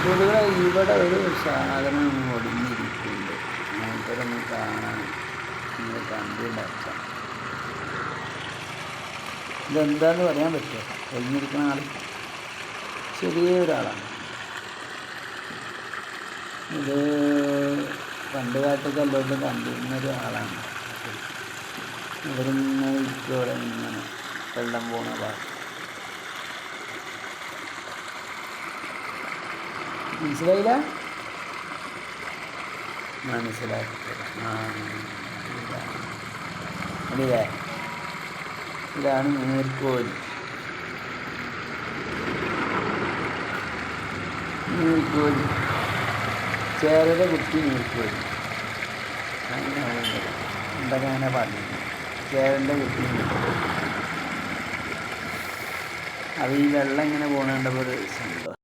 പൊതുവെ ഇവിടെ ഒരു സാധനം ഒടിഞ്ഞിരിക്കുന്നുണ്ട് മൂപ്പരൊന്ന് കാണാൻ നിങ്ങൾ കണ്ടുണ്ടാക്കാം ഇതെന്താന്ന് പറയാൻ പറ്റുമോ? ഒഴിഞ്ഞിരിക്കുന്ന ആൾ ചെറിയ ഒരാളാണ് ഇത് പണ്ട് കാലത്തൊക്കെ എല്ലാവരും കണ്ടിരുന്ന ഒരാളാണ് ഇവരിങ്ങനെ ഇരിക്കോടെ ഇങ്ങനെ വെള്ളം പോണ ഭാഗം മനസ്സിലായില്ല? മനസ്സിലാക്കി ഇതാണ്. അല്ലേ? ഇതാണ് ചേരത കുത്തി നീർക്കോലി അങ്ങനെ. എന്തൊക്കെ പറഞ്ഞു ചേരന്റെ കുട്ടി നീർക്കോലി അത് ഈ വെള്ളം ഇങ്ങനെ പോകണ കണ്ടപ്പോൾ ഒരു സന്തോഷം.